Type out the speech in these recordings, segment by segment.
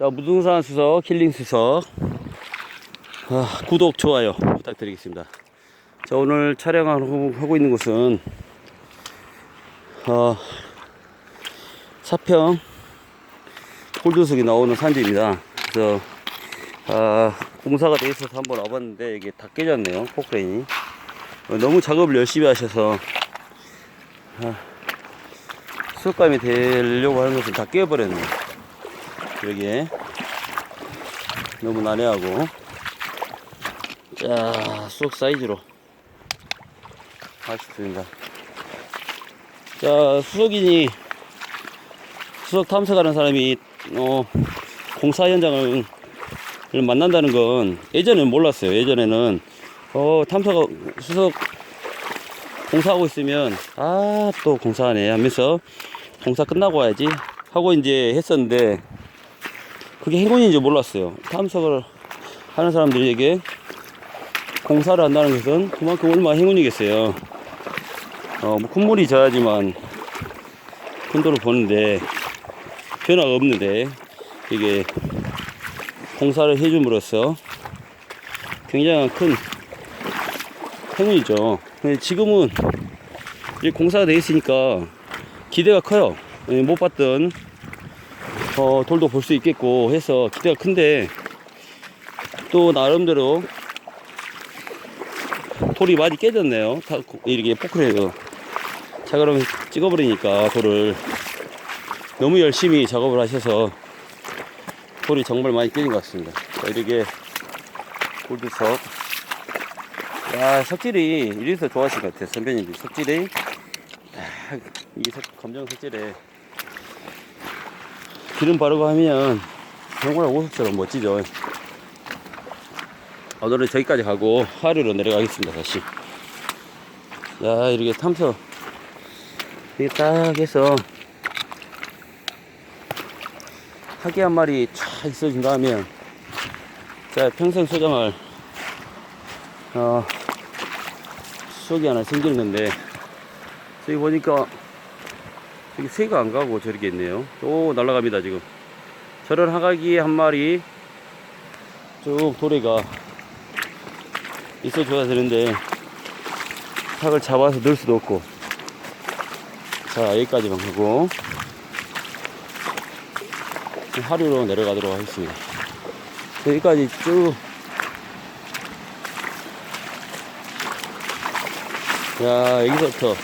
자, 무등산 수석, 힐링 수석. 아, 구독, 좋아요 부탁드리겠습니다. 자, 오늘 촬영하고 하고 있는 곳은, 어, 사평 홀두석이 나오는 산지입니다. 그래서, 아, 공사가 돼 있어서 한번 와봤는데, 이게 다 깨졌네요, 포크레인이. 어, 너무 작업을 열심히 하셔서, 아, 수족감이 되려고 하는 것을 다 깨버렸네요. 여기에. 너무 난해하고. 자, 수석 사이즈로. 맛있습니다. 자, 수석인이, 수석 탐색하는 사람이, 어, 공사 현장을 만난다는 건 예전에는 몰랐어요. 예전에는, 어, 탐색, 수석 공사하고 있으면, 아, 또 공사하네 하면서 공사 끝나고 와야지 하고 이제 했었는데, 그게 행운인지 몰랐어요. 탐색을 하는 사람들에게 공사를 한다는 것은 그만큼 얼마나 행운이겠어요. 어, 뭐 콧물이 져야지만 큰 돈을 버는데 변화가 없는데 이게 공사를 해줌으로써 굉장히 큰 행운이죠. 근데 지금은 이제 공사가 돼 있으니까 기대가 커요. 예, 못 봤던 어, 돌도 볼 수 있겠고 해서 기대가 큰데 또 나름대로 돌이 많이 깨졌네요. 다 이렇게 포크레인으로 작업을 찍어버리니까 돌을 너무 열심히 작업을 하셔서 돌이 정말 많이 깨진 것 같습니다. 자, 이렇게 골드석 야 석질이 이래서 좋아하실 것 같아요. 선배님들 석질이 딱 이게 석, 검정 석질에 기름 바르고 하면 정말 오석처럼 멋지죠. 오늘은 저기까지 가고 하류로 내려가겠습니다. 다시. 야 이렇게 탐서 이렇게 딱 해서 하기 한 마리 쫙 있어진다 하면 자 평생 소장할 어 수억이 하나 생기는 건데 저기 보니까 저기 새가 안 가고 저렇게 있네요. 또 날아갑니다 지금. 저런 하가기 한 마리 쭉 도래가 있어줘야 되는데 탁을 잡아서 넣을 수도 없고 자 여기까지만 하고 하류로 내려가도록 하겠습니다. 여기까지 쭉 야, 여기서부터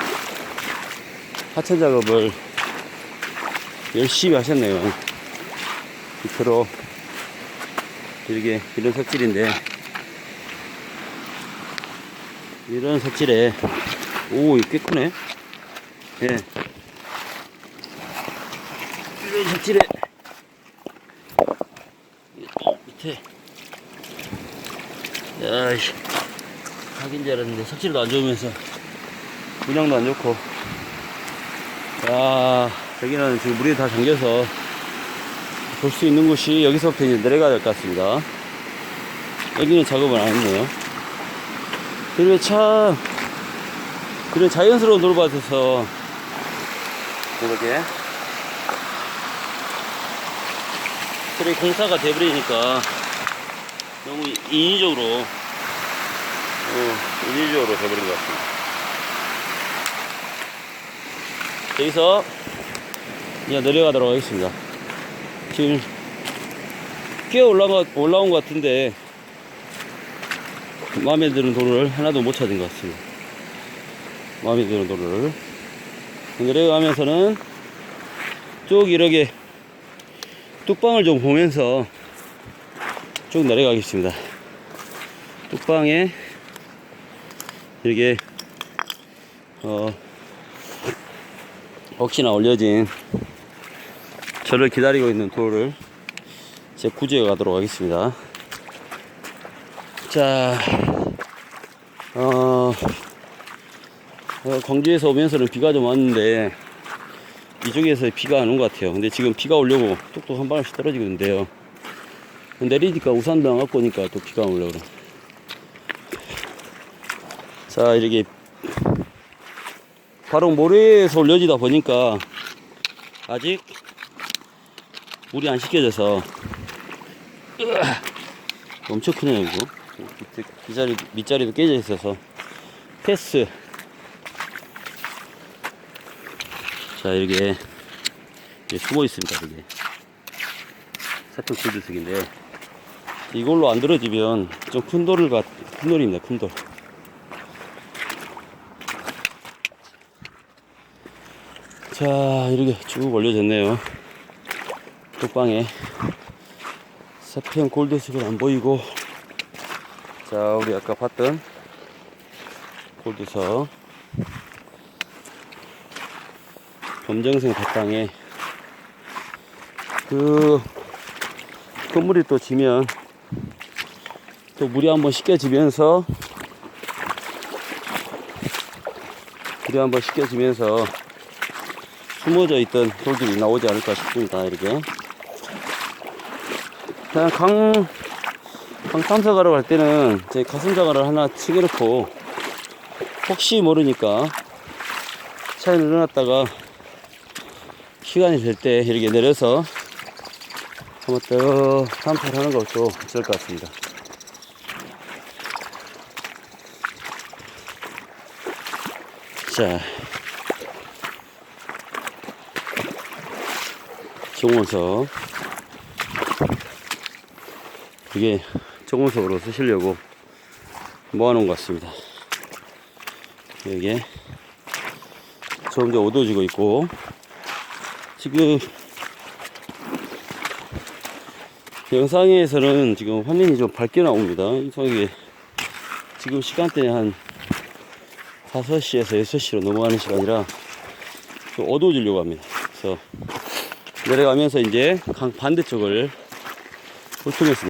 하천 작업을 열심히 하셨네요. 밑으로 이렇게 이런 석질인데 이런 석질에 오, 이거 꽤 크네. 예. 이런 석질에 어, 밑에 야이씨 하긴 줄 알았는데 석질도 안 좋으면서 분양도 안 좋고 야 여기는 지금 물이 다 잠겨서 볼 수 있는 곳이 여기서부터 이제 내려가야 될 것 같습니다. 여기는 작업을 안 했네요. 그리고 참 그런 자연스러운 돌밭에서 이렇게 그래 공사가 돼버리니까 너무 인위적으로 어, 인위적으로 돼버린 것 같습니다. 여기서 이제 내려가도록 하겠습니다. 지금 꽤 올라가, 올라온 것 같은데 마음에 드는 돌을 하나도 못 찾은 것 같습니다. 마음에 드는 돌을 내려가면서는 쭉 이렇게 뚝방을 좀 보면서 쭉 내려가겠습니다. 뚝방에 이렇게 어 혹시나 올려진 저를 기다리고 있는 돌을 제 구조해 가도록 하겠습니다. 자, 어, 어, 광주에서 오면서는 비가 좀 왔는데 이쪽에서 비가 안 온 것 같아요. 근데 지금 비가 오려고 뚝뚝 한 방울씩 떨어지고 있는데요. 내리니까 우산도 안 갖고 오니까 또 비가 오려고 그래. 자, 이렇게 바로 모래에서 올려지다 보니까 아직 물이 안 으아. 엄청 크네요 이거. 밑에 뒷자리, 밑자리도 깨져 있어서. 패스. 자 이렇게 숨어 있습니다 이게. 사탕 골드색인데. 이걸로 안 들어지면 좀 큰 돌을 가, 큰 돌입니다 큰돌. 자 이렇게 쭉 올려졌네요 톡방에 사피엔 골드색은 안 보이고 자 우리 아까 봤던 골드석 검정색 바탕에 그 건물이 또 지면 또 물이 한번 씻겨지면서 물이 한번 씻겨지면서 숨어져 있던 돌들이 나오지 않을까 싶습니다 이렇게 그냥 강, 강 탐색하러 갈 때는 제 가슴자갈을 하나 치겨놓고 혹시 모르니까 차에 늘어놨다가 시간이 될 때 이렇게 내려서 한번 더 탐색을 하는 것도 좋을 것 같습니다. 자, 정원석. 이게 정원석으로 쓰시려고 모아놓은 것 같습니다. 여기에 점점 어두워지고 있고, 지금 영상에서는 지금 화면이 좀 밝게 나옵니다. 이게 지금 시간대는 한 5시에서 6시로 넘어가는 시간이라 좀 어두워지려고 합니다. 그래서 내려가면서 이제 강 반대쪽을 훑으면서